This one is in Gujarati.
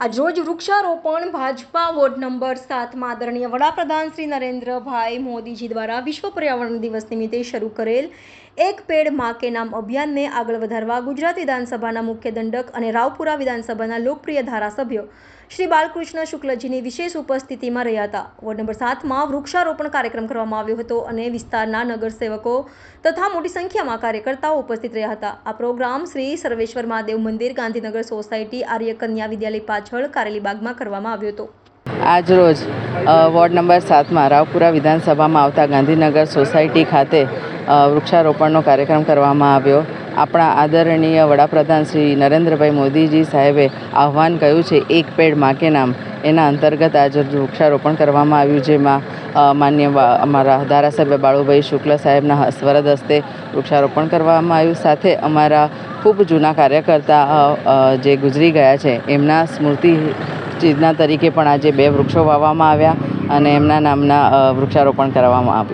આજરોજ વૃક્ષારોપણ ભાજપા વોર્ડ નંબર સાતમાં આદરણીય વડાપ્રધાન શ્રી નરેન્દ્રભાઈ મોદીજી દ્વારા વિશ્વ પર્યાવરણ દિવસ નિમિત્તે શરૂ કરેલ એક પેડમાં કે નામ અભિયાનને આગળ વધારવા ગુજરાત વિધાનસભાના મુખ્ય દંડક અને રાવપુરા વિધાનસભાના લોકપ્રિય ધારાસભ્ય શ્રી બાલકૃષ્ણ શુક્લજીની વિશેષ ઉપસ્થિતિમાં રહ્યા હતા. વોર્ડ નંબર સાતમાં વૃક્ષારોપણ કાર્યક્રમ કરવામાં આવ્યો હતો અને વિસ્તારના નગરસેવકો તથા મોટી સંખ્યામાં કાર્યકર્તાઓ ઉપસ્થિત રહ્યા હતા. આ પ્રોગ્રામ શ્રી સર્વેશ્વર મહાદેવ મંદિર ગાંધીનગર સોસાયટી આર્ય કન્યા વિદ્યાલય પાછળ કારેલી બાગમાં કરવામાં આવ્યો હતો. આજરોજ વોર્ડ નંબર સાતમાં રાવપુરા વિધાનસભામાં આવતા ગાંધીનગર સોસાયટી ખાતે વૃક્ષારોપણનો કાર્યક્રમ કરવામાં આવ્યો. આપણા આદરણીય વડાપ્રધાન શ્રી નરેન્દ્રભાઈ મોદીજી સાહેબે આહવાન કહ્યું છે, એક પેડમાં કે નામ. એના અંતર્ગત આજે વૃક્ષારોપણ કરવામાં આવ્યું જેમાં માન્ય અમારા ધારાસભ્ય બાળુભાઈ શુક્લ સાહેબના સ્વરદ હસ્તે વૃક્ષારોપણ કરવામાં આવ્યું. સાથે અમારા ખૂબ જૂના કાર્યકર્તા જે ગુજરી ગયા છે, એમના સ્મૃતિ ચિહ્ન તરીકે પણ આજે બે વૃક્ષો વાવવામાં આવ્યા અને એમના નામના વૃક્ષારોપણ કરવામાં આવ્યું.